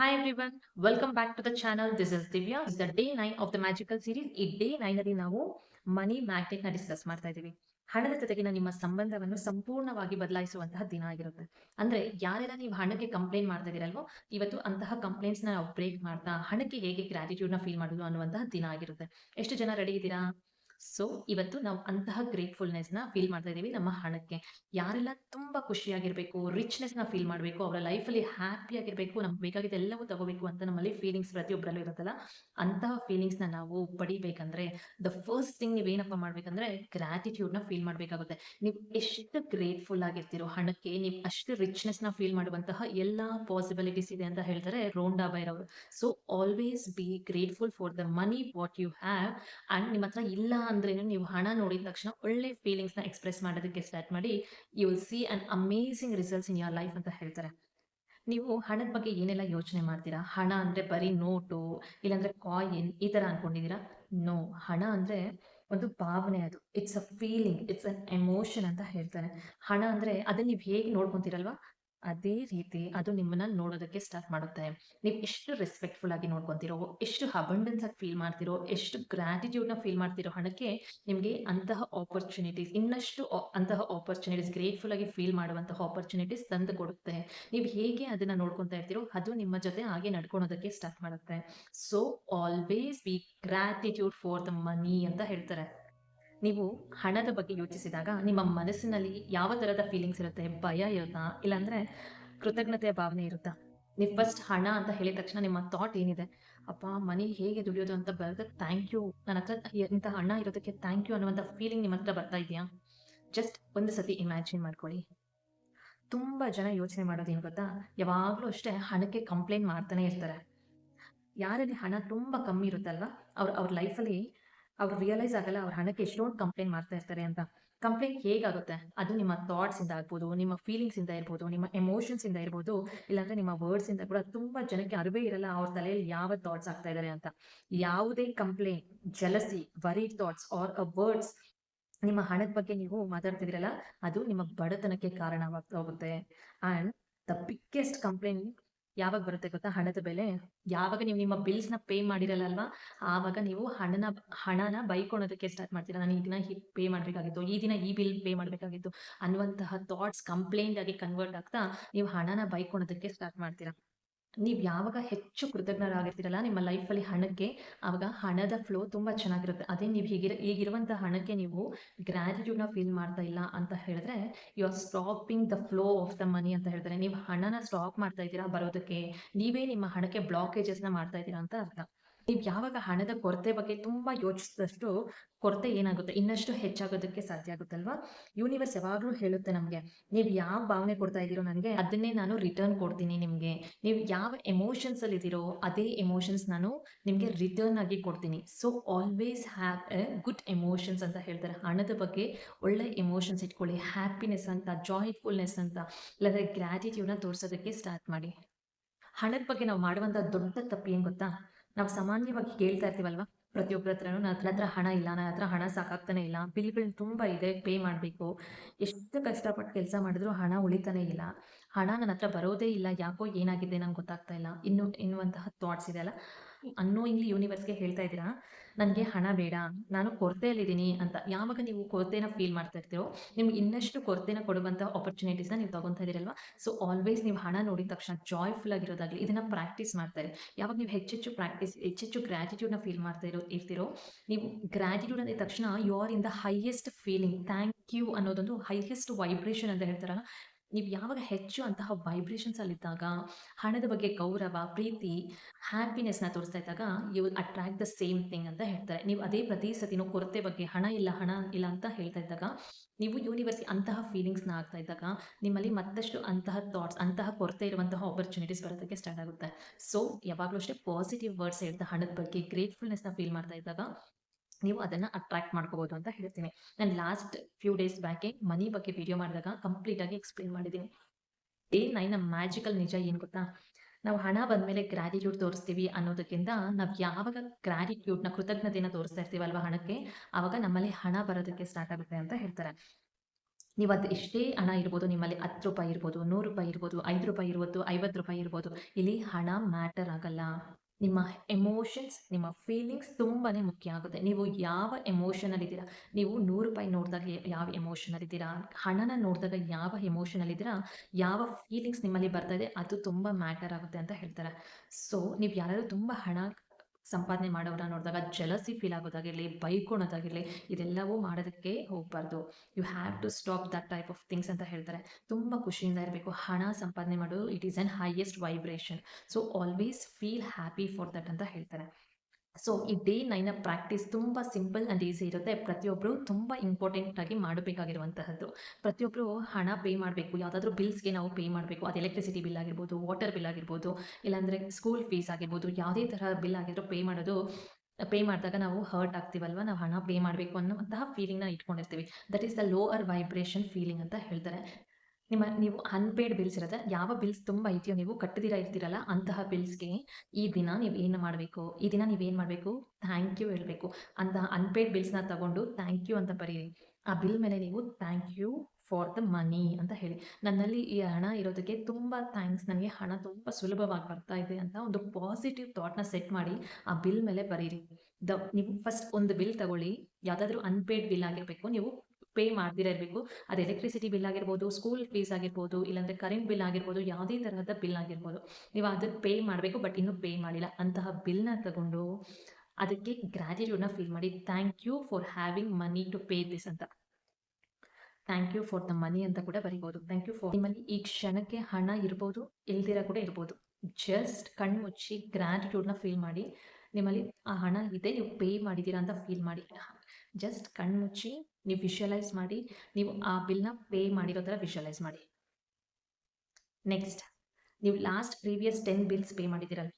Hi everyone, welcome back to the channel. This is Divya. Is the day 9 of the magical. ಈ day nine ಅಲ್ಲಿ ನಾವು ಮನಿ ಮ್ಯಾಗ್ನೆಟ್ನ discuss ಮಾಡ್ತಾ ಇದ್ದೀವಿ ಹಣದ ಜೊತೆಗಿನ ನಿಮ್ಮ ಸಂಬಂಧವನ್ನು ಸಂಪೂರ್ಣವಾಗಿ ಬದಲಾಯಿಸುವಂತಹ ದಿನ ಆಗಿರುತ್ತೆ ಅಂದ್ರೆ ಯಾರೆಲ್ಲ ನೀವು ಹಣಕ್ಕೆ ಕಂಪ್ಲೇಂಟ್ ಮಾಡ್ತಾ ಇದೀರಲ್ವೋ ಇವತ್ತು ಅಂತಹ ಕಂಪ್ಲೇಂಟ್ಸ್ ನಾವು ಬ್ರೇಕ್ ಮಾಡ್ತಾ ಹಣಕ್ಕೆ ಹೇಗೆ ಗ್ರಾಟಿಟ್ಯೂಡ್ನ ಫೀಲ್ ಮಾಡೋದು ಅನ್ನುವಂತಹ ದಿನ ಆಗಿರುತ್ತೆ ಎಷ್ಟು ಜನ ರೆಡಿ ಇದ್ದೀರಾ ಸೊ ಇವತ್ತು ನಾವು ಅಂತಹ ಗ್ರೇಟ್ಫುಲ್ನೆಸ್ನ ಫೀಲ್ ಮಾಡ್ತಾ ಇದೀವಿ ನಮ್ಮ ಹಣಕ್ಕೆ. ಯಾರೆಲ್ಲ ತುಂಬಾ ಖುಷಿಯಾಗಿರ್ಬೇಕು ರಿಚ್ನೆಸ್ನ ಫೀಲ್ ಮಾಡಬೇಕು, ಅವರ ಲೈಫ್ ಅಲ್ಲಿ ಹ್ಯಾಪಿ ಆಗಿರ್ಬೇಕು, ನಮ್ಗೆ ಬೇಕಾಗಿದ್ದ ಎಲ್ಲವೂ ತಗೋಬೇಕು ಅಂತ ನಮ್ಮಲ್ಲಿ ಫೀಲಿಂಗ್ಸ್ ಪ್ರತಿಯೊಬ್ಬರಲ್ಲೂ ಇರುತ್ತಲ್ಲ, ಅಂತಹ ಫೀಲಿಂಗ್ಸ್ನ ನಾವು ಪಡಿಬೇಕಂದ್ರೆ ದ ಫಸ್ಟ್ ಥಿಂಗ್ ನೀವೇನಪ್ಪ ಮಾಡ್ಬೇಕಂದ್ರೆ ಗ್ರಾಟಿಟ್ಯೂಡ್ನ ಫೀಲ್ ಮಾಡ್ಬೇಕಾಗುತ್ತೆ. ನೀವು ಎಷ್ಟು ಗ್ರೇಟ್ಫುಲ್ ಆಗಿರ್ತೀರೋ, ಹಣಕ್ಕೆ ನೀವು ಅಷ್ಟು ರಿಚ್ನೆಸ್ನ ಫೀಲ್ ಮಾಡುವಂತಹ ಎಲ್ಲಾ ಪಾಸಿಬಿಲಿಟೀಸ್ ಇದೆ ಅಂತ ಹೇಳ್ತಾರೆ ರೋಂಡಾ ಬೈರ್ ಅವರು so always be grateful for the money what you have and ನಿಮ್ಮ ಹತ್ರ ಇಲ್ಲ ಅಂದ್ರೇನು ನೀವು ಹಣ ನೋಡಿದ ತಕ್ಷಣ ಒಳ್ಳೆ ಫೀಲಿಂಗ್ಸ್ನ ಎಕ್ಸ್ಪ್ರೆಸ್ ಮಾಡೋದಕ್ಕೆ ಸ್ಟಾರ್ಟ್ ಮಾಡಿ you will see an amazing results in your life ಅಂತ ಹೇಳ್ತಾರೆ. ನೀವು ಹಣದ ಬಗ್ಗೆ ಏನೆಲ್ಲ ಯೋಚನೆ ಮಾಡ್ತೀರಾ? ಹಣ ಅಂದ್ರೆ ಬರೀ ನೋಟು ಇಲ್ಲಾಂದ್ರೆ ಕಾಯಿನ್ ಈ ತರ ಅನ್ಕೊಂಡಿದೀರಾ ನೋ ಹಣ ಅಂದ್ರೆ ಒಂದು ಭಾವನೆ ಅದು. It's a feeling it's an emotion ಅಂತ ಹೇಳ್ತಾರೆ. ಹಣ ಅಂದ್ರೆ ಅದನ್ನ ನೀವು ಹೇಗೆ ನೋಡ್ಕೊಂತೀರಲ್ವಾ? ಅದೇ ರೀತಿ ಅದು ನಿಮ್ಮನ್ನ ನೋಡೋದಕ್ಕೆ ಸ್ಟಾರ್ಟ್ ಮಾಡುತ್ತೆ. ನೀವು ಎಷ್ಟು ರೆಸ್ಪೆಕ್ಟ್ಫುಲ್ ಆಗಿ ನೋಡ್ಕೊಂತೀರೋ, ಎಷ್ಟು ಅಬಂಡೆನ್ಸ್ ಆಗಿ ಫೀಲ್ ಮಾಡ್ತಿರೋ, ಎಷ್ಟು ಗ್ರಾಟಿಟ್ಯೂಡ್ನ ಫೀಲ್ ಮಾಡ್ತಿರೋ ಹಣಕ್ಕೆ ನಿಮಗೆ ಅಂತಹ ಆಪರ್ಚುನಿಟೀಸ್ ಇನ್ನಷ್ಟು ಅಂತಹ ಆಪರ್ಚುನಿಟೀಸ್ ಗ್ರೇಟ್ಫುಲ್ ಆಗಿ ಫೀಲ್ ಮಾಡುವಂತಹ ಆಪರ್ಚುನಿಟೀಸ್ ತಂದು ಕೊಡುತ್ತೆ. ನೀವು ಹೇಗೆ ಅದನ್ನ ನೋಡ್ಕೊತಾ ಇರ್ತೀರೋ ಅದು ನಿಮ್ಮ ಜೊತೆ ಹಾಗೆ ನಡ್ಕೊಳೋದಕ್ಕೆ ಸ್ಟಾರ್ಟ್ ಮಾಡುತ್ತೆ. So always be gratitude for the money ಅಂತ ಹೇಳ್ತಾರೆ. ನೀವು ಹಣದ ಬಗ್ಗೆ ಯೋಚಿಸಿದಾಗ ನಿಮ್ಮ ಮನಸ್ಸಿನಲ್ಲಿ ಯಾವ ಥರದ ಫೀಲಿಂಗ್ಸ್ ಇರುತ್ತೆ? ಭಯ ಇರುತ್ತಾ? ಇಲ್ಲಾಂದ್ರೆ ಕೃತಜ್ಞತೆಯ ಭಾವನೆ ಇರುತ್ತಾ? ನೀವು ಫಸ್ಟ್ ಹಣ ಅಂತ ಹೇಳಿದ ತಕ್ಷಣ ನಿಮ್ಮ ಥಾಟ್ ಏನಿದೆ? ಅಪ್ಪ, ಮನಿ ಹೇಗೆ ದುಡಿಯೋದು ಅಂತ ಬರುತ್ತೆ ಥ್ಯಾಂಕ್ ಯು ನನ್ನ ಹತ್ರ ಇಂಥ ಹಣ ಇರೋದಕ್ಕೆ ಥ್ಯಾಂಕ್ ಯು ಅನ್ನುವಂಥ ಫೀಲಿಂಗ್ ನಿಮ್ಮ ಹತ್ರ ಬರ್ತಾ ಇದೆಯಾ? ಜಸ್ಟ್ ಒಂದು ಸತಿ ಇಮ್ಯಾಜಿನ್ ಮಾಡ್ಕೊಳ್ಳಿ. ತುಂಬ ಜನ ಯೋಚನೆ ಮಾಡೋದೇನು ಗೊತ್ತಾ? ಯಾವಾಗಲೂ ಅಷ್ಟೇ ಹಣಕ್ಕೆ ಕಂಪ್ಲೇಂಟ್ ಮಾಡ್ತಾನೆ ಇರ್ತಾರೆ. ಯಾರಲ್ಲಿ ಹಣ ತುಂಬ ಕಮ್ಮಿ ಇರುತ್ತಲ್ವ? ಅವ್ರ ಅವ್ರ ಲೈಫಲ್ಲಿ ಅವ್ರು ರಿಯಲೈಸ್ ಆಗಲ್ಲ ಅವ್ರ ಹಣಕ್ಕೆ ಎಷ್ಟೊಂದು ಕಂಪ್ಲೇಂಟ್ ಮಾಡ್ತಾ ಇರ್ತಾರೆ ಅಂತ. ಕಂಪ್ಲೇಂಟ್ ಹೇಗಾಗುತ್ತೆ? ಅದು ನಿಮ್ಮ ಥಾಟ್ಸ್ ಇಂದ ಆಗ್ಬೋದು, ನಿಮ್ಮ ಫೀಲಿಂಗ್ಸ್ ಇಂದ ಇರ್ಬೋದು, ನಿಮ್ಮ ಎಮೋಷನ್ಸ್ ಇಂದ ಇರ್ಬೋದು, ಇಲ್ಲಾಂದ್ರೆ ನಿಮ್ಮ ವರ್ಡ್ಸ್ ಇಂದ ಕೂಡ ತುಂಬಾ ಜನಕ್ಕೆ ಅರಿವೇ ಇರಲ್ಲ ಅವ್ರ ತಲೆಯಲ್ಲಿ ಯಾವ ಥಾಟ್ಸ್ ಆಗ್ತಾ ಇದ್ದಾರೆ ಅಂತ. ಯಾವುದೇ complaint jealousy worried thoughts are a words ನಿಮ್ಮ ಹಣದ ಬಗ್ಗೆ ನೀವು ಮಾತಾಡ್ತಿದಿರಲ್ಲ ಅದು ನಿಮ್ಮ ಬಡತನಕ್ಕೆ ಕಾರಣವಾಗ್ತಾ ಹೋಗುತ್ತೆ. ಅಂಡ್ ದ ಬಿಗ್ಗೆಸ್ಟ್ ಕಂಪ್ಲೇಂಟ್ ಯಾವಾಗ ಬರುತ್ತೆ ಗೊತ್ತಾ? ಹಣದ ಬೆಲೆ? ಯಾವಾಗ ನೀವು ನಿಮ್ಮ ಬಿಲ್ಸ್ನ ಪೇ ಮಾಡಿರಲ್ಲ ಅಲ್ವಾ? ಆವಾಗ ನೀವು ಹಣನ ಹಣನ ಬೈಕೊಳೋದಕ್ಕೆ ಸ್ಟಾರ್ಟ್ ಮಾಡ್ತೀರಾ? ನಾನು ಈ ದಿನ ಪೇ ಮಾಡ್ಬೇಕಾಗಿತ್ತು, ಈ ದಿನ ಈ ಬಿಲ್ ಪೇ ಮಾಡ್ಬೇಕಾಗಿತ್ತು ಅನ್ನುವಂತಹ ಥಾಟ್ಸ್ ಕಂಪ್ಲೇಂಟ್ ಆಗಿ ಕನ್ವರ್ಟ್ ಆಗ್ತಾ ನೀವು ಹಣನ ಬೈಕೊಳೋದಕ್ಕೆ ಸ್ಟಾರ್ಟ್ ಮಾಡ್ತೀರಾ? ನೀವು ಯಾವಾಗ ಹೆಚ್ಚು ಕೃತಜ್ಞರಾಗಿರ್ತೀರಲ್ಲ, ನಿಮ್ಮ ಲೈಫಲ್ಲಿ ಹಣಕ್ಕೆ ಆವಾಗ ಹಣದ ಫ್ಲೋ ತುಂಬ ಚೆನ್ನಾಗಿರುತ್ತೆ. ಅದೇ ನೀವು ಹೀಗಿರ ಈಗಿರುವಂತಹ ಹಣಕ್ಕೆ ನೀವು ಗ್ರಾಟಿಟ್ಯೂಡ್ನ ಫೀಲ್ ಮಾಡ್ತಾ ಇಲ್ಲ ಅಂತ ಹೇಳಿದ್ರೆ you are stopping the flow of the money ಅಂತ ಹೇಳ್ತಾರೆ. ನೀವು ಹಣನ ಸ್ಟಾಪ್ ಮಾಡ್ತಾ ಇದ್ದೀರಾ ಬರೋದಕ್ಕೆ, ನೀವೇ ನಿಮ್ಮ ಹಣಕ್ಕೆ ಬ್ಲಾಕೇಜಸ್ನ ಮಾಡ್ತಾ ಇದ್ದೀರಾ ಅಂತ ಅರ್ಥ. ನೀವು ಯಾವಾಗ ಹಣದ ಕೊರತೆ ಬಗ್ಗೆ ತುಂಬಾ ಯೋಚಿಸಿದಷ್ಟು ಕೊರತೆ ಏನಾಗುತ್ತೆ? ಇನ್ನಷ್ಟು ಹೆಚ್ಚಾಗೋದಕ್ಕೆ ಸಾಧ್ಯ ಆಗುತ್ತಲ್ವಾ? ಯೂನಿವರ್ಸ್ ಯಾವಾಗಲೂ ಹೇಳುತ್ತೆ ನಮಗೆ, ನೀವು ಯಾವ ಭಾವನೆ ಕೊಡ್ತಾ ಇದ್ದೀರೋ ನನಗೆ ಅದನ್ನೇ ನಾನು ರಿಟರ್ನ್ ಕೊಡ್ತೀನಿ ನಿಮಗೆ. ನೀವು ಯಾವ ಎಮೋಷನ್ಸ್ ಅಲ್ಲಿ ಇದ್ದೀರೋ ಅದೇ ಎಮೋಷನ್ಸ್ ನಾನು ನಿಮಗೆ ರಿಟರ್ನ್ ಆಗಿ ಕೊಡ್ತೀನಿ. So always have a good emotions ಅಂತ ಹೇಳ್ತಾರೆ. ಹಣದ ಬಗ್ಗೆ ಒಳ್ಳೆ ಎಮೋಷನ್ಸ್ ಇಟ್ಕೊಳ್ಳಿ. ಹ್ಯಾಪಿನೆಸ್ ಅಂತ ಜಾಯ್ಫುಲ್ನೆಸ್ ಅಂತ, ಇಲ್ಲಾಂದ್ರೆ ಗ್ರ್ಯಾಟಿಟ್ಯೂಡ್ನ ತೋರಿಸೋದಕ್ಕೆ ಸ್ಟಾರ್ಟ್ ಮಾಡಿ. ಹಣದ ಬಗ್ಗೆ ನಾವು ಮಾಡುವಂತ ದೊಡ್ಡ ತಪ್ಪು ಏನ್ ಗೊತ್ತಾ? ನಾವು ಸಾಮಾನ್ಯವಾಗಿ ಕೇಳ್ತಾ ಇರ್ತೀವಲ್ವಾ? ಪ್ರತಿಯೊಬ್ಬರ ಹತ್ರನೂ ನನ್ನ ಹತ್ರ ಹಣ ಇಲ್ಲ ನನ್ನ ಹತ್ರ ಹಣ ಸಾಕಾಗ್ತಾನೆ ಇಲ್ಲ, ಬಿಲ್ಗಳು ತುಂಬಾ ಇದೆ, ಪೇ ಮಾಡಬೇಕು. ಎಷ್ಟು ಕಷ್ಟಪಟ್ಟು ಕೆಲಸ ಮಾಡಿದ್ರು ಹಣ ಉಳಿತಾನೆ ಇಲ್ಲ. ಹಣ ನನ್ನ ಹತ್ರ ಬರೋದೇ ಇಲ್ಲ, ಯಾಕೋ ಏನಾಗಿದೆ ನಂಗೆ ಗೊತ್ತಾಗ್ತಾ ಇಲ್ಲ. ಇನ್ನು ಎನ್ನುವಂತಹ ಥಾಟ್ಸ್ ಇದೆ ಅಲ್ಲ? ಅನ್ನೋಯಿಂಗ್ಲಿ ಯೂನಿವರ್ಸ್ಗೆ ಹೇಳ್ತಾ ಇದ್ದೀರಾ? ನನಗೆ ಹಣ ಬೇಡ, ನಾನು ಕೊರತೆಯಲ್ಲಿದ್ದೀನಿ ಅಂತ. ಯಾವಾಗ ನೀವು ಕೊರತೆನ ಫೀಲ್ ಮಾಡ್ತಾ ಇರ್ತೀರೋ, ನಿಮ್ಗೆ ಇನ್ನಷ್ಟು ಕೊರತೆನ ಕೊಡುವಂಥ ಆಪರ್ಚುನಿಟೀಸ್ನ ನೀವು ತಗೊಂತಾ ಇದ್ದೀರಲ್ವಾ? ಸೊ ಆಲ್ವೇಸ್ ನೀವು ಹಣ ನೋಡಿದ ತಕ್ಷಣ ಜಾಯ್ಫುಲ್ ಆಗಿರೋದಾಗ್ಲಿ, ಇದನ್ನ ಪ್ರಾಕ್ಟೀಸ್ ಮಾಡ್ತಾರೆ ಯಾವಾಗ ನೀವು ಹೆಚ್ಚೆಚ್ಚು ಪ್ರಾಕ್ಟೀಸ್ ಹೆಚ್ಚೆಚ್ಚು ಗ್ರಾಟಿಟ್ಯೂಡ್ನ ಫೀಲ್ ಮಾಡ್ತಾ ಇರೋ, ಇರ್ತೀರೋ, ನೀವು ಗ್ರಾಟಿಟ್ಯೂಡ್ ಅಂದ ತಕ್ಷಣ you are in the highest feeling thank you ಅನ್ನೋದೊಂದು ಹೈಯೆಸ್ಟ್ ವೈಬ್ರೇಷನ್ ಅಂತ ಹೇಳ್ತಾರಲ್ಲ ನೀವು ಯಾವಾಗ ಹೆಚ್ಚು ಅಂತಹ ವೈಬ್ರೇಷನ್ಸ್ ಅಲ್ಲಿದ್ದಾಗ, ಹಣದ ಬಗ್ಗೆ ಗೌರವ, ಪ್ರೀತಿ ಹ್ಯಾಪಿನೆಸ್ನ ತೋರಿಸ್ತಾ ಇದ್ದಾಗ you will attract the same thing ಅಂತ ಹೇಳ್ತಾರೆ. ನೀವು ಅದೇ ಪ್ರತಿ ಸತಿನೂ ಕೊರತೆ ಬಗ್ಗೆ ಹಣ ಇಲ್ಲ ಹಣ ಇಲ್ಲ ಅಂತ ಹೇಳ್ತಾ ಇದ್ದಾಗ, ನೀವು ಯೂನಿವರ್ಸ್ ಅಂತಹ ಫೀಲಿಂಗ್ಸ್ನ ಆಗ್ತಾ ಇದ್ದಾಗ, ನಿಮ್ಮಲ್ಲಿ ಮತ್ತಷ್ಟು ಅಂತಹ ಥಾಟ್ಸ್ ಅಂತಹ ಕೊರತೆ ಇರುವಂತಹ ಆಪರ್ಚುನಿಟೀಸ್ ಬರೋದಕ್ಕೆ ಸ್ಟಾರ್ಟ್ ಆಗುತ್ತೆ. ಸೊ ಯಾವಾಗಲೂ ಅಷ್ಟೇ ಪಾಸಿಟಿವ್ ವರ್ಡ್ಸ್ ಹೇಳ್ತಾ ಹಣದ ಬಗ್ಗೆ ಗ್ರೇಟ್ಫುಲ್ನೆಸ್ನ ಫೀಲ್ ಮಾಡ್ತಾ ಇದ್ದಾಗ ನೀವು ಅದನ್ನ ಅಟ್ರಾಕ್ಟ್ ಮಾಡ್ಕೋಬಹುದು ಅಂತ ಹೇಳ್ತೀನಿ. ನಾನು last few days back money ಬಗ್ಗೆ ವಿಡಿಯೋ ಮಾಡಿದಾಗ ಕಂಪ್ಲೀಟ್ ಆಗಿ ಎಕ್ಸ್ಪ್ಲೈನ್ ಮಾಡಿದೀನಿ. ಡೇ ನೈನ್ ಮ್ಯಾಜಿಕಲ್ ನಿಜ ಏನ್ ಗೊತ್ತಾ? ನಾವು ಹಣ ಬಂದ್ಮೇಲೆ ಗ್ರಾಟಿಟ್ಯೂಡ್ ತೋರಿಸ್ತೀವಿ ಅನ್ನೋದಕ್ಕಿಂತ ನಾವು ಯಾವಾಗ ಗ್ರಾಟಿಟ್ಯೂಡ್ನ ಕೃತಜ್ಞತೆನ ತೋರಿಸ್ತಾ ಇರ್ತೀವಲ್ವಾ ಹಣಕ್ಕೆ? ಆವಾಗ ನಮ್ಮಲ್ಲಿ ಹಣ ಬರೋದಕ್ಕೆ ಸ್ಟಾರ್ಟ್ ಆಗುತ್ತೆ ಅಂತ ಹೇಳ್ತಾರೆ. ನೀವು ಅದು ಎಷ್ಟೇ ಹಣ ಇರ್ಬೋದು, ನಿಮ್ಮಲ್ಲಿ ಹತ್ತು ರೂಪಾಯಿ ಇರ್ಬೋದು, ನೂರು ರೂಪಾಯಿ ಇರ್ಬೋದು, ಐದು ರೂಪಾಯಿ ಇರ್ಬೋದು, ಐವತ್ತು ರೂಪಾಯಿ ಇರ್ಬೋದು, ಇಲ್ಲಿ ಹಣ ಮ್ಯಾಟರ್ ಆಗಲ್ಲ. ನಿಮ್ಮ ಎಮೋಷನ್ಸ್ ನಿಮ್ಮ ಫೀಲಿಂಗ್ಸ್ ತುಂಬಾ ಮುಖ್ಯ ಆಗುತ್ತೆ. ನೀವು ಯಾವ ಎಮೋಷನಲ್ಲಿ ಇದ್ದೀರಾ? ನೀವು ನೂರು ರೂಪಾಯಿ ನೋಡಿದಾಗ ಯಾವ ಎಮೋಷನಲ್ಲಿ ಇದ್ದೀರಾ? ಹಣನ ನೋಡಿದಾಗ ಯಾವ ಎಮೋಷನಲ್ಲಿ ಇದ್ದೀರಾ? ಯಾವ ಫೀಲಿಂಗ್ಸ್ ನಿಮ್ಮಲ್ಲಿ ಬರ್ತಾ ಇದೆ? ಅದು ತುಂಬ ಮ್ಯಾಟರ್ ಆಗುತ್ತೆ ಅಂತ ಹೇಳ್ತಾರೆ. ಸೊ ನೀವು ಯಾರಾದರೂ ತುಂಬ ಹಣ ಸಂಪಾದನೆ ಮಾಡೋರ ನೋಡಿದಾಗ ಜಲಸಿ ಫೀಲ್ ಆಗೋದಾಗಿರಲಿ, ಬೈಕೊಳೋದಾಗಿರಲಿ, ಇದೆಲ್ಲವೂ ಮಾಡೋದಕ್ಕೆ ಹೋಗಬಾರ್ದು. You have to stop that type of things ಅಂತ ಹೇಳ್ತಾರೆ. ತುಂಬ ಖುಷಿಯಿಂದ ಇರಬೇಕು. ಹಣ ಸಂಪಾದನೆ ಮಾಡೋದು it is an highest vibration so always feel happy for that ಅಂತ ಹೇಳ್ತಾರೆ. ಸೊ ಈ ಡೇ ನೈನ ಪ್ರಾಕ್ಟೀಸ್ ತುಂಬ ಸಿಂಪಲ್ ಅಂಡ್ ಈಸಿ ಇರುತ್ತೆ. ಪ್ರತಿಯೊಬ್ಬರು ತುಂಬ ಇಂಪಾರ್ಟೆಂಟ್ ಆಗಿ ಮಾಡಬೇಕಾಗಿರುವಂತಹದ್ದು. ಪ್ರತಿಯೊಬ್ಬರು ಹಣ ಪೇ ಮಾಡಬೇಕು. ಯಾವುದಾದ್ರೂ ಬಿಲ್ಸ್ಗೆ ನಾವು ಪೇ ಮಾಡಬೇಕು. ಅದು ಎಲೆಕ್ಟ್ರಿಸಿಟಿ ಬಿಲ್ ಆಗಿರ್ಬೋದು ವಾಟರ್ ಬಿಲ್ ಆಗಿರ್ಬೋದು, ಇಲ್ಲಾಂದರೆ ಸ್ಕೂಲ್ ಫೀಸ್ ಆಗಿರ್ಬೋದು, ಯಾವುದೇ ಥರ ಬಿಲ್ ಆಗಿದ್ರೂ ಪೇ ಮಾಡೋದು ಪೇ ಮಾಡಿದಾಗ ನಾವು ಹರ್ಟ್ ಆಗ್ತೀವಲ್ವ? ನಾವು ಹಣ ಪೇ ಮಾಡಬೇಕು ಅನ್ನುವಂತಹ ಫೀಲಿಂಗ್ನ ಇಟ್ಕೊಂಡಿರ್ತೀವಿ. That is the lower vibration feeling ಅಂತ ಹೇಳ್ತಾರೆ. ನಿಮ್ಮ, ನೀವು ಅನ್ಪೇಯ್ಡ್ ಬಿಲ್ಸ್ ಇರುತ್ತೆ. ಯಾವ ಬಿಲ್ಸ್ ತುಂಬ ಇದೆಯೋ ನೀವು ಕಟ್ಟದಿರ ಇರ್ತೀರಲ್ಲ, ಅಂತಹ ಬಿಲ್ಸ್ಗೆ ಈ ದಿನ ನೀವು ಏನು ಮಾಡಬೇಕು? ಈ ದಿನ ನೀವೇನು ಮಾಡಬೇಕು? ಥ್ಯಾಂಕ್ ಯು ಹೇಳಬೇಕು. ಅಂತಹ ಅನ್ಪೇಯ್ಡ್ ಬಿಲ್ಸ್ನ ತಗೊಂಡು ಥ್ಯಾಂಕ್ ಯು ಅಂತ ಬರೀರಿ. ಆ ಬಿಲ್ ಮೇಲೆ ನೀವು thank you for the money ಅಂತ ಹೇಳಿ. ನನ್ನಲ್ಲಿ ಈ ಹಣ ಇರೋದಕ್ಕೆ ತುಂಬ ಥ್ಯಾಂಕ್ಸ್ ನನಗೆ ಹಣ ತುಂಬ ಸುಲಭವಾಗಿ ಬರ್ತಾ ಇದೆ ಅಂತ ಒಂದು ಪಾಸಿಟಿವ್ ಥಾಟ್ನ ಸೆಟ್ ಮಾಡಿ ಆ ಬಿಲ್ ಮೇಲೆ ಬರೀರಿ. ದ, ನೀವು ಫಸ್ಟ್ ಒಂದು ಬಿಲ್ ತಗೊಳ್ಳಿ. ಯಾವುದಾದ್ರೂ ಅನ್ಪೇಯ್ಡ್ ಬಿಲ್ ಆಗಿರಬೇಕು. ನೀವು ಪೇ ಮಾಡ್ದಿರ ಇರಬೇಕು ಅದು ಎಲೆಕ್ಟ್ರಿಸಿಟಿ ಬಿಲ್ ಆಗಿರ್ಬೋದು ಸ್ಕೂಲ್ ಫೀಸ್ ಆಗಿರ್ಬೋದು, ಇಲ್ಲಾಂದರೆ ಕರೆಂಟ್ ಬಿಲ್ ಆಗಿರ್ಬೋದು, ಯಾವುದೇ ತರಹದ ಬಿಲ್ ಆಗಿರ್ಬೋದು. ನೀವು ಅದಕ್ಕೆ ಪೇ ಮಾಡಬೇಕು ಬಟ್ ಇನ್ನೂ ಪೇ ಮಾಡಿಲ್ಲ. ಅಂತಹ ಬಿಲ್ನ ತಗೊಂಡು ಅದಕ್ಕೆ ಗ್ರ್ಯಾಟಿಟ್ಯೂಡ್ನ ಫೀಲ್ ಮಾಡಿ thank you for having money to pay this ಅಂತ. Thank you for the money ಅಂತ ಕೂಡ ಬರಿಬೋದು. ಥ್ಯಾಂಕ್ ಯು ಫಾರ್ ನಿಮ್ಮಲ್ಲಿ ಈ ಕ್ಷಣಕ್ಕೆ ಹಣ ಇರ್ಬೋದು, ಇಲ್ದಿರ ಕೂಡ ಇರ್ಬೋದು. ಜಸ್ಟ್ ಕಣ್ಣು ಮುಚ್ಚಿ ಗ್ರ್ಯಾಟಿಟ್ಯೂಡ್ನ ಫೀಲ್ ಮಾಡಿ, ನಿಮ್ಮಲ್ಲಿ ಆ ಹಣ ಇದೆ, ನೀವು ಪೇ ಮಾಡಿದ್ದೀರಾ ಅಂತ ಫೀಲ್ ಮಾಡಿ. ಜಸ್ಟ್ ಕಣ್ಣು ಮುಚ್ಚಿ ನೀವು ವಿಷುವಲೈಸ್ ಮಾಡಿ, ನೀವು ಆ ಬಿಲ್ನ ಪೇ ಮಾಡಿರೋ ಥರ ವಿಷುವಲೈಸ್ ಮಾಡಿ. ನೆಕ್ಸ್ಟ್ ನೀವು last previous ten bills pay ಮಾಡಿದ್ದೀರಲ್ಲ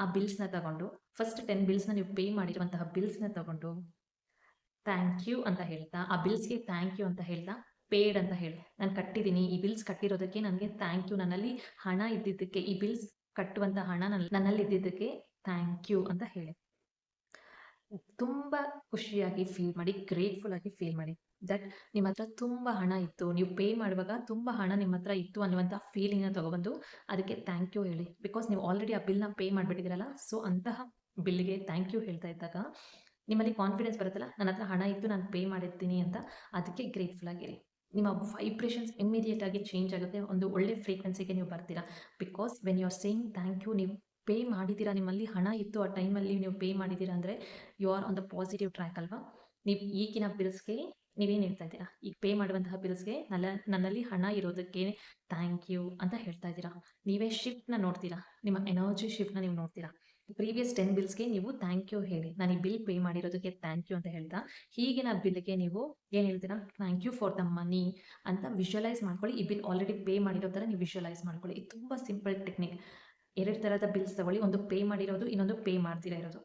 ಆ ಬಿಲ್ಸ್ನ ತಗೊಂಡು ಫಸ್ಟ್ ಟೆನ್ ಬಿಲ್ಸ್ನ ನೀವು ಪೇ ಮಾಡಿರುವಂತಹ ಬಿಲ್ಸ್ನ ತಗೊಂಡು ಥ್ಯಾಂಕ್ ಯು ಅಂತ ಹೇಳ್ತಾ, ಆ ಬಿಲ್ಸ್ಗೆ ಥ್ಯಾಂಕ್ ಯು ಅಂತ ಹೇಳ್ತಾ ಪೇಡ್ ಅಂತ ಹೇಳಿ. ನಾನು ಕಟ್ಟಿದ್ದೀನಿ, ಈ ಬಿಲ್ಸ್ ಕಟ್ಟಿರೋದಕ್ಕೆ ನನಗೆ ಥ್ಯಾಂಕ್ ಯು ನನ್ನಲ್ಲಿ ಹಣ ಇದ್ದಿದ್ದಕ್ಕೆ, ಈ ಬಿಲ್ಸ್ ಕಟ್ಟುವಂಥ ಹಣ ನನ್ನ ನನ್ನಲ್ಲಿ ಇದ್ದಿದ್ದಕ್ಕೆ ಥ್ಯಾಂಕ್ ಯು ಅಂತ ಹೇಳಿ. ತುಂಬ ಖುಷಿಯಾಗಿ ಫೀಲ್ ಮಾಡಿ ಗ್ರೇಟ್ಫುಲ್ ಆಗಿ ಫೀಲ್ ಮಾಡಿ. ದಟ್ ನಿಮ್ಮ ಹತ್ರ ತುಂಬ ಹಣ ಇತ್ತು. ನೀವು ಪೇ ಮಾಡುವಾಗ ತುಂಬ ಹಣ ನಿಮ್ಮ ಹತ್ರ ಇತ್ತು ಅನ್ನುವಂಥ ಫೀಲಿಂಗ್ನ ತಗೊಬಂದು ಅದಕ್ಕೆ ಥ್ಯಾಂಕ್ ಯು ಹೇಳಿ. ಬಿಕಾಸ್ ನೀವು ಆಲ್ರೆಡಿ ಆ ಬಿಲ್ನ ಪೇ ಮಾಡಿಬಿಟ್ಟಿದ್ದೀರಲ್ಲ ಸೊ ಅಂತಹ ಬಿಲ್ಗೆ ಥ್ಯಾಂಕ್ ಯು ಹೇಳ್ತಾ ಇದ್ದಾಗ ನಿಮ್ಮಲ್ಲಿ ಕಾನ್ಫಿಡೆನ್ಸ್ ಬರುತ್ತಲ್ಲ, ನನ್ನ ಹತ್ರ ಹಣ ಇತ್ತು, ನಾನು ಪೇ ಮಾಡಿರ್ತೀನಿ ಅಂತ ಅದಕ್ಕೆ ಗ್ರೇಟ್ಫುಲ್ ಆಗಿರಿ. ನಿಮ್ಮ ವೈಬ್ರೇಷನ್ಸ್ ಇಮಿಡಿಯೇಟ್ ಆಗಿ ಚೇಂಜ್ ಆಗುತ್ತೆ. ಒಂದು ಒಳ್ಳೆ ಫ್ರೀಕ್ವೆನ್ಸಿಗೆ ನೀವು ಬರ್ತೀರಾ. Because when you are saying thank you ನೀವು ಪೇ ಮಾಡಿದ್ದೀರಾ ನಿಮ್ಮಲ್ಲಿ ಹಣ ಇತ್ತು ಆ ಟೈಮಲ್ಲಿ ನೀವು ಪೇ ಮಾಡಿದ್ದೀರಾ ಅಂದರೆ you are on the positive track ಅಲ್ವಾ? ನೀವು ಈಗಿನ ಬಿಲ್ಸ್ಗೆ ನೀವೇನು ಹೇಳ್ತಾ ಇದ್ದೀರಾ? ಈಗ ಪೇ ಮಾಡುವಂತಹ ಬಿಲ್ಸ್ಗೆ ನನ್ನ ನನ್ನಲ್ಲಿ ಹಣ ಇರೋದಕ್ಕೆ ಥ್ಯಾಂಕ್ ಯು ಅಂತ ಹೇಳ್ತಾ ಇದ್ದೀರಾ? ನೀವೇ ಶಿಫ್ಟ್ನ ನೋಡ್ತೀರಾ? ನಿಮ್ಮ ಎನರ್ಜಿ ಶಿಫ್ಟ್ನ ನೀವು ನೋಡ್ತೀರಾ? ಪ್ರೀವಿಯಸ್ ಟೆನ್ ಬಿಲ್ಸ್ಗೆ ನೀವು ಥ್ಯಾಂಕ್ ಯು ಹೇಳಿ. ನಾನು ಈ ಬಿಲ್ ಪೇ ಮಾಡಿರೋದಕ್ಕೆ ಥ್ಯಾಂಕ್ ಯು ಅಂತ ಹೇಳ್ತಾ ಈಗಿನ ಬಿಲ್ಗೆ ನೀವು ಏನು ಹೇಳ್ತೀರಾ? Thank you for the money ಅಂತ ವಿಶ್ವಲೈಸ್ ಮಾಡ್ಕೊಳ್ಳಿ. ಈ ಬಿಲ್ ಆಲ್ರೆಡಿ ಪೇ ಮಾಡಿರೋ ಥರ ನೀವು ವಿಶ್ವಲೈಸ್ ಮಾಡ್ಕೊಳ್ಳಿ. ಇದು ತುಂಬ ಸಿಂಪಲ್ ಟೆಕ್ನಿಕ್ ಎರಡು ಥರದ ಬಿಲ್ಸ್ ತಗೊಳ್ಳಿ. ಒಂದು ಪೇ ಮಾಡಿರೋದು, ಇನ್ನೊಂದು ಪೇ ಮಾಡ್ತಿರೋ ಇರೋದು.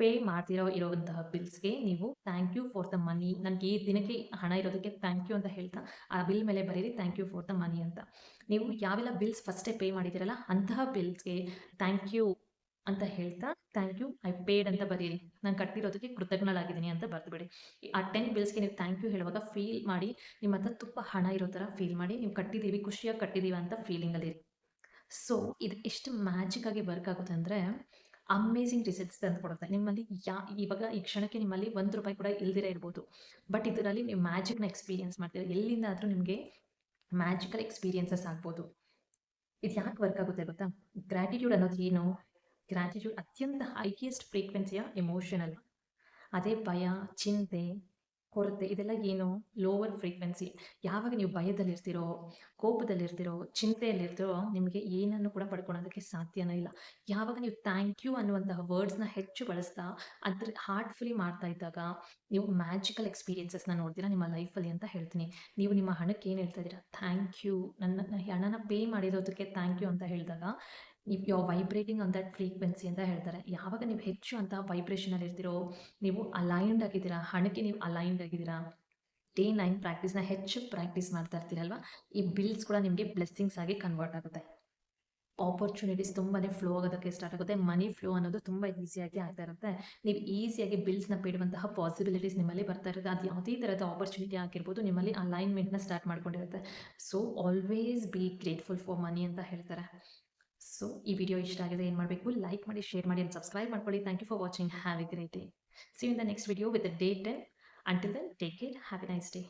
ಪೇ ಮಾಡ್ತಿರೋ ಇರುವಂತಹ ಬಿಲ್ಸ್ಗೆ ನೀವು thank you for the money ನನಗೆ ಈ ದಿನಕ್ಕೆ ಹಣ ಇರೋದಕ್ಕೆ ಥ್ಯಾಂಕ್ ಯು ಅಂತ ಹೇಳ್ತಾ, ಆ ಬಿಲ್ ಮೇಲೆ ಬರೀರಿ thank you for the money ಅಂತ. ನೀವು ಯಾವೆಲ್ಲ ಬಿಲ್ಸ್ ಫಸ್ಟೇ ಪೇ ಮಾಡಿದ್ದೀರಲ್ಲ, ಅಂತಹ ಬಿಲ್ಸ್ಗೆ ಥ್ಯಾಂಕ್ ಯು ಅಂತ ಹೇಳ್ತಾ ಥ್ಯಾಂಕ್ ಯು ಐ ಪೇಡ್ ಅಂತ ಬರೀರಿ. ನಾನು ಕಟ್ಟಿರೋದಕ್ಕೆ ಕೃತಜ್ಞಳಾಗಿದ್ದೀನಿ ಅಂತ ಬರೆದುಬಿಡಿ. ಆ ಟೆನ್ ಬಿಲ್ಸ್ಗೆ ನೀವು ಥ್ಯಾಂಕ್ ಯು ಹೇಳುವಾಗ ಫೀಲ್ ಮಾಡಿ ನಿಮ್ಮ ಹತ್ರ ತುಂಬ ಹಣ ಇರೋ ಥರ ಫೀಲ್ ಮಾಡಿ, ನೀವು ಕಟ್ಟಿದ್ದೀವಿ, ಖುಷಿಯಾಗಿ ಕಟ್ಟಿದ್ದೀವಿ ಅಂತ ಫೀಲಿಂಗಲ್ಲಿ ಸೊ, ಇದು ಎಷ್ಟು ಮ್ಯಾಜಿಕ್ ಆಗಿ ವರ್ಕ್ ಆಗುತ್ತೆ ಅಂದರೆ ಅಮೇಝಿಂಗ್ ರಿಸಲ್ಟ್ಸ್ ತಂದು ಕೊಡುತ್ತೆ. ನಿಮ್ಮಲ್ಲಿ ಯಾ, ಇವಾಗ ಈ ಕ್ಷಣಕ್ಕೆ ನಿಮ್ಮಲ್ಲಿ ಒಂದು ರೂಪಾಯಿ ಕೂಡ ಇಲ್ದಿರ ಇರ್ಬೋದು. ಬಟ್ ಇದರಲ್ಲಿ ನೀವು ಮ್ಯಾಜಿಕ್ನ ಎಕ್ಸ್ಪೀರಿಯನ್ಸ್ ಮಾಡ್ತೀರಾ? ಎಲ್ಲಿಂದಾದರೂ ನಿಮಗೆ ಮ್ಯಾಜಿಕಲ್ ಎಕ್ಸ್ಪೀರಿಯನ್ಸಸ್ ಆಗ್ಬೋದು. ಇದು ಯಾಕೆ ವರ್ಕ್ ಆಗುತ್ತೆ ಗೊತ್ತಾ? ಗ್ರ್ಯಾಟಿಟ್ಯೂಡ್ ಅನ್ನೋದು ಏನು? ಗ್ರ್ಯಾಟಿಟ್ಯೂಡ್ ಅತ್ಯಂತ ಹೈಯೆಸ್ಟ್ ಫ್ರೀಕ್ವೆನ್ಸಿಯ ಎಮೋಷನಲ್ ಅದೇ ಭಯ, ಚಿಂತೆ ಕೊರತೆ, ಇದೆಲ್ಲ ಏನು? ಲೋವರ್ ಫ್ರೀಕ್ವೆನ್ಸಿ ಯಾವಾಗ ನೀವು ಭಯದಲ್ಲಿರ್ತಿರೋ, ಕೋಪದಲ್ಲಿರ್ತಿರೋ, ಚಿಂತೆಯಲ್ಲಿರ್ತಿರೋ, ನಿಮಗೆ ಏನನ್ನು ಕೂಡ ಪಡ್ಕೊಳೋದಕ್ಕೆ ಸಾಧ್ಯನೇ ಇಲ್ಲ. ಯಾವಾಗ ನೀವು ಥ್ಯಾಂಕ್ ಯು ಅನ್ನುವಂತಹ ವರ್ಡ್ಸ್ನ ಹೆಚ್ಚು ಬಳಸ್ತಾ, ಅದ್ರ ಹಾರ್ಟ್ಫುಲಿ ಮಾಡ್ತಾ ಇದ್ದಾಗ, ನೀವು ಮ್ಯಾಜಿಕಲ್ ಎಕ್ಸ್ಪೀರಿಯನ್ಸಸ್ನ ನೋಡ್ತೀರಾ, ನಿಮ್ಮ ಲೈಫಲ್ಲಿ ಅಂತ ಹೇಳ್ತೀನಿ. ನೀವು ನಿಮ್ಮ ಹಣಕ್ಕೆ ಏನು ಹೇಳ್ತಾ ಇದ್ದೀರಾ? ಥ್ಯಾಂಕ್ ಯು ನನ್ನ ಹಣನ ಪೇ ಮಾಡಿರೋದಕ್ಕೆ ಥ್ಯಾಂಕ್ ಯು ಅಂತ ಹೇಳಿದಾಗ ನೀವು ಯಾವ ವೈಬ್ರೇಟಿಂಗ್ ಆನ್ ದಟ್ ಫ್ರೀಕ್ವೆನ್ಸಿ ಅಂತ ಹೇಳ್ತಾರೆ. ಯಾವಾಗ ನೀವು ಹೆಚ್ಚು ಅಂತ ವೈಬ್ರೇಷನಲ್ಲಿ ಇರ್ತೀರೋ, ನೀವು ಅಲೈನ್ಡ್ ಆಗಿದ್ದೀರಾ, ಹಣಕ್ಕೆ ನೀವು ಅಲೈನ್ಡ್ ಆಗಿದ್ದೀರಾ ಡೇ ನೈನ್ ಪ್ರಾಕ್ಟೀಸ್ನ ಹೆಚ್ಚು ಪ್ರಾಕ್ಟೀಸ್ ಮಾಡ್ತಾ ಇರ್ತೀರಲ್ವ, ಈ ಬಿಲ್ಸ್ ಕೂಡ ನಿಮಗೆ ಬ್ಲೆಸ್ಸಿಂಗ್ಸ್ ಆಗಿ ಕನ್ವರ್ಟ್ ಆಗುತ್ತೆ. ಆಪರ್ಚುನಿಟೀಸ್ ತುಂಬಾನೇ ಫ್ಲೋ ಆಗೋದಕ್ಕೆ ಸ್ಟಾರ್ಟ್ ಆಗುತ್ತೆ. ಮನಿ ಫ್ಲೋ ಅನ್ನೋದು ತುಂಬ ಈಸಿಯಾಗಿ ಆಗ್ತಾ ಇರುತ್ತೆ. ನೀವು ಈಸಿಯಾಗಿ ಬಿಲ್ಸ್ನ ಬಿಡುವಂತಹ ಪಾಸಿಬಿಲಿಟೀಸ್ ನಿಮ್ಮಲ್ಲಿ ಬರ್ತಾ ಇರುತ್ತೆ. ಅದು ಯಾವುದೇ ಥರದ ಆಪರ್ಚುನಿಟಿ ಆಗಿರ್ಬೋದು, ನಿಮ್ಮಲ್ಲಿ ಅಲೈನ್ಮೆಂಟ್ನ start ಮಾಡ್ಕೊಂಡಿರುತ್ತೆ. So always be grateful for money ಅಂತ ಹೇಳ್ತಾರೆ. ಸೊ, ಈ ವಿಡಿಯೋ ಇಷ್ಟ ಆಗಿದೆ ಏನು ಮಾಡಬೇಕು? ಲೈಕ್ ಮಾಡಿ ಶೇರ್ ಮಾಡಿ ಅಂಡ್ ಸಬ್ಸ್ಕ್ರೈಬ್ ಮಾಡ್ಕೊಳ್ಳಿ. Thank you for watching have a great day see in the next video with date until then take care have a nice day